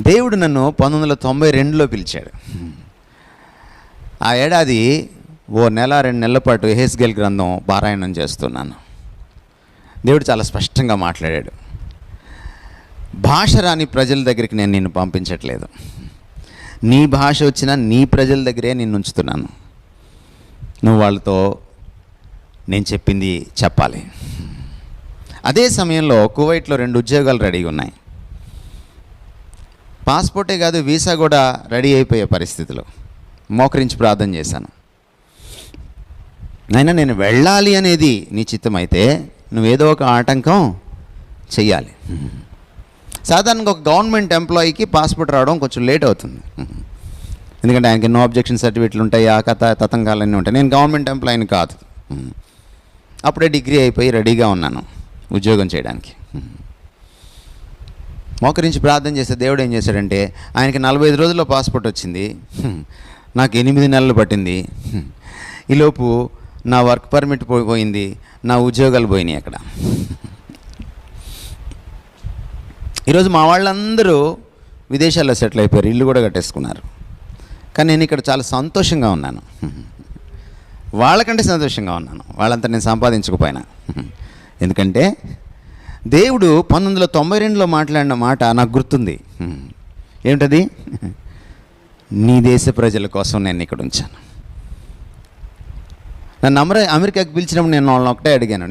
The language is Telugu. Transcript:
దేవుడు నన్ను పంతొమ్మిది వందల తొంభై రెండులో పిలిచాడు. ఆ ఏడాది ఓ నెల రెండు నెలల పాటు ఎహెస్గెల్ గ్రంథం పారాయణం చేస్తున్నాను. దేవుడు చాలా స్పష్టంగా మాట్లాడాడు. భాష రాని ప్రజల దగ్గరికి నేను నిన్ను పంపించట్లేదు. నీ భాష వచ్చినా నీ ప్రజల దగ్గరే నిన్ను ఉంచుతున్నాను. నువ్వు వాళ్ళతో నేను చెప్పింది చెప్పాలి. అదే సమయంలో కువైట్లో రెండు ఉద్యోగాలు రెడీగా ఉన్నాయి. పాస్పోర్టే కాదు వీసా కూడా రెడీ అయిపోయే పరిస్థితిలో. మోకరించి ప్రార్థన చేశాను. అయినా నేను వెళ్ళాలి అనేది నీ చిత్తమైతే నువ్వేదో ఒక ఆటంకం చెయ్యాలి. సాధారణంగా ఒక గవర్నమెంట్ ఎంప్లాయీకి పాస్పోర్ట్ రావడం కొంచెం లేట్ అవుతుంది. ఎందుకంటే ఆయనకి నో అబ్జెక్షన్ సర్టిఫికెట్లు ఉంటాయి ఆ కథ తతంకాలన్నీ ఉంటాయి. నేను గవర్నమెంట్ ఎంప్లాయీని కాదు. అప్పుడే డిగ్రీ అయిపోయి రెడీగా ఉన్నాను ఉద్యోగం చేయడానికి. మోకరించి ప్రార్థన చేస్తే దేవుడు ఏం చేశాడంటే ఆయనకి నలభై ఐదు రోజుల్లో పాస్పోర్ట్ వచ్చింది. నాకు ఎనిమిది నెలలు పట్టింది. ఈలోపు నా వర్క్ పర్మిట్ పోయింది. నా ఉద్యోగాలు పోయినాయి అక్కడ. ఈరోజు మా వాళ్ళందరూ విదేశాల్లో సెటిల్ అయిపోయారు. ఇల్లు కూడా కట్టేసుకున్నారు. కానీ నేను ఇక్కడ చాలా సంతోషంగా ఉన్నాను. వాళ్ళకంటే సంతోషంగా ఉన్నాను. వాళ్ళంతా నేను సంపాదించకపోయినా. ఎందుకంటే దేవుడు పంతొమ్మిది వందల తొంభై రెండులో మాట్లాడిన మాట నాకు గుర్తుంది. ఏమిటది? నీ దేశ ప్రజల కోసం నేను ఇక్కడ ఉంచాను. నన్ను అమర అమెరికాకి పిలిచినప్పుడు నేను వాళ్ళని ఒకటే అడిగాను.